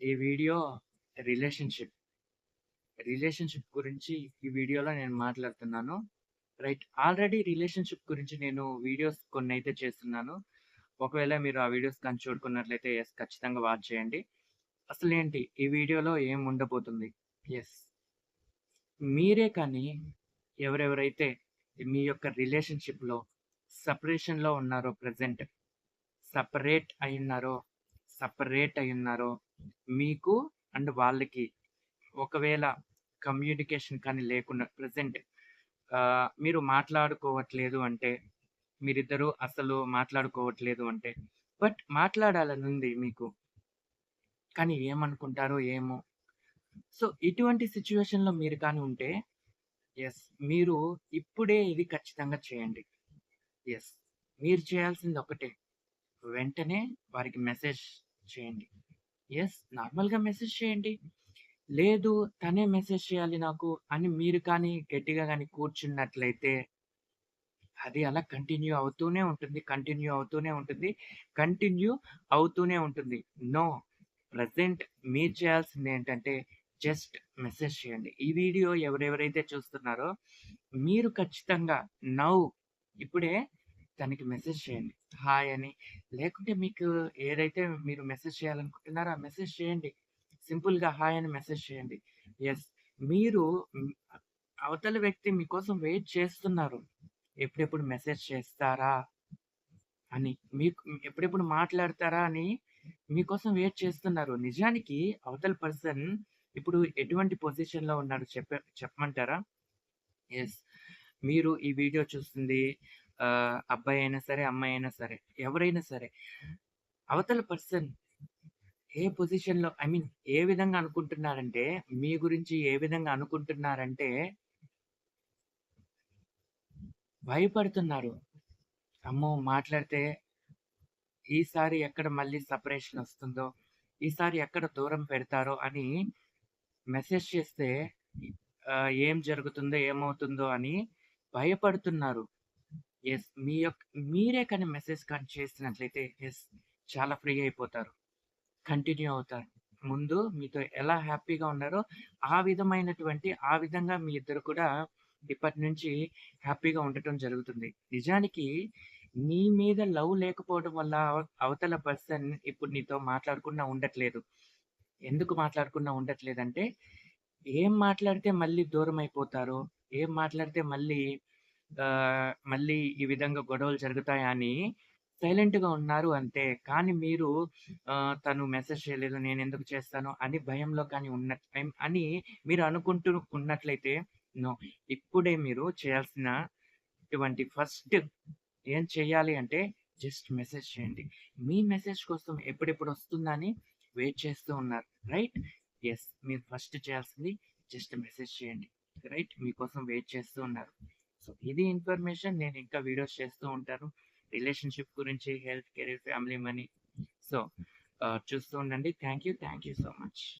ఈ video relationship. Relationship గురించి ఈ వీడియోలో నేను మాట్లాడుతున్నాను. రైట్. ఆల్రెడీ రిలేషన్‌షిప్ గురించి నేను వీడియోస్ కొన్ని అయితే చేస్తున్నాను. ఒకవేళ మీరు ఆ వీడియోస్ కానీ చూడుకున్నట్లయితే ఎస్ ఖచ్చితంగా వాచ్ చేయండి. అసలేంటి ఈ వీడియోలో ఏం ఉండబోతుంది? ఎస్ మీరే కానీ ఎవరెవరైతే మీ యొక్క రిలేషన్‌షిప్‌లో సపరేషన్లో ఉన్నారో ప్రెసెంట్ సపరేట్ అయి ఉన్నారో సెపరేట్ అయ్యున్నారో మీకు అండ్ వాళ్ళకి ఒకవేళ కమ్యూనికేషన్ కానీ లేకుండా ప్రజెంట్ మీరు మాట్లాడుకోవట్లేదు అంటే, మీరిద్దరూ అసలు మాట్లాడుకోవట్లేదు అంటే, బట్ మాట్లాడాలనుంది మీకు. కానీ ఏమనుకుంటారో ఏమో! సో, ఇటువంటి సిచ్యువేషన్లో మీరు కానీ ఉంటే, ఎస్ మీరు ఇప్పుడే ఇది ఖచ్చితంగా చేయండి. ఎస్ మీరు చేయాల్సింది ఒకటే. వెంటనే వారికి మెసేజ్ చేయండి. ఎస్ నార్మల్‌గా మెసేజ్ చేయండి. లేదు తనే మెసేజ్ చేయాలి నాకు అని మీరు కానీ గట్టిగా కానీ కూర్చున్నట్లయితే అది అలా కంటిన్యూ అవుతూనే ఉంటుంది. కంటిన్యూ అవుతూనే ఉంటుంది. కంటిన్యూ అవుతూనే ఉంటుంది. నో. ప్రజెంట్ మీరు చేయాల్సింది ఏంటంటే జస్ట్ మెసేజ్ చేయండి. ఈ వీడియో ఎవరెవరైతే చూస్తున్నారో మీరు ఖచ్చితంగా నౌ ఇప్పుడే తనకి మెసేజ్ చేయండి. హాయ్ అని. లేకుంటే మీకు ఏదైతే మీరు మెసేజ్ చేయాలనుకుంటున్నారో ఆ మెసేజ్ చేయండి. సింపుల్‌గా హాయ్ అని మెసేజ్ చేయండి. ఎస్ మీరు అవతల వ్యక్తి మీకోసం వెయిట్ చేస్తున్నారు. ఎప్పుడెప్పుడు మెసేజ్ చేస్తారా? అని. మీకు ఎప్పుడెప్పుడు మాట్లాడతారా అని మీకోసం వెయిట్ చేస్తున్నారు. నిజానికి అవతల పర్సన్ ఇప్పుడు ఎటువంటి పొజిషన్‌లో ఉన్నారు చెప్ప చెప్పమంటారా? ఎస్ మీరు ఈ వీడియో చూస్తుంది అబ్బాయి అయినా సరే, అమ్మాయి అయినా సరే, ఎవరైనా సరే. అవతల పర్సన్ ఏ పొజిషన్‌లో ఐ మీన్ ఏ విధంగా అనుకుంటున్నారంటే, మీ గురించి ఏ విధంగా అనుకుంటున్నారంటే భయపడుతున్నారు. అమ్మో! మాట్లాడితే ఈసారి ఎక్కడ మళ్ళీ సపరేషన్ వస్తుందో, ఈసారి ఎక్కడ దూరం పెడతారో అని మెసేజ్ చేస్తే ఏం జరుగుతుందో, ఏమవుతుందో అని భయపడుతున్నారు. ఎస్ మీ యొక్క మీరే కానీ మెసేజ్ కానీ చేసినట్లయితే ఎస్ చాలా ఫ్రీ అయిపోతారు. కంటిన్యూ అవుతారు. ముందు మీతో ఎలా హ్యాపీగా ఉన్నారో ఆ విధమైనటువంటి ఆ విధంగా మీ ఇద్దరు కూడా ఇప్పటి నుంచి హ్యాపీగా ఉండటం జరుగుతుంది. నిజానికి నీ మీద లవ్ లేకపోవడం వల్ల అవతల పర్సన్ ఇప్పుడు నీతో మాట్లాడకుండా ఉండట్లేదు. ఎందుకు మాట్లాడకుండా ఉండట్లేదంటే, ఏం మాట్లాడితే మళ్ళీ దూరం అయిపోతారో ఏం మాట్లాడితే మళ్ళీ ఆహ్, మళ్ళీ ఈ విధంగా గొడవలు జరుగుతాయా అని సైలెంట్‌గా ఉన్నారు అంతే. కానీ మీరు ఆహ్, తను మెసేజ్ చేయలేదు నేనెందుకు చేస్తాను అని భయంలో కానీ ఉన్న ఐమ్ అని మీరు అనుకుంటూ ఉన్నట్లయితే నో. ఇప్పుడే మీరు చేయాల్సిన ఇటువంటి ఫస్ట్ ఏం చేయాలి అంటే జస్ట్ మెసేజ్ చేయండి. మీ మెసేజ్ కోసం ఎప్పుడెప్పుడు వస్తుందా అని వెయిట్ చేస్తూ ఉన్నారు. రైట్? యెస్. మీరు ఫస్ట్ చేయాల్సింది జస్ట్ మెసేజ్ చేయండి. రైట్? మీకోసం వెయిట్ చేస్తూ ఉన్నారు. సో, ఇది ఇన్ఫర్మేషన్. నేను ఇంకా వీడియోస్ చేస్తూ ఉంటాను. రిలేషన్‌షిప్ గురించి, health, career, family, money. So, చూస్తూ ఉండండి. Thank you. Thank you so much.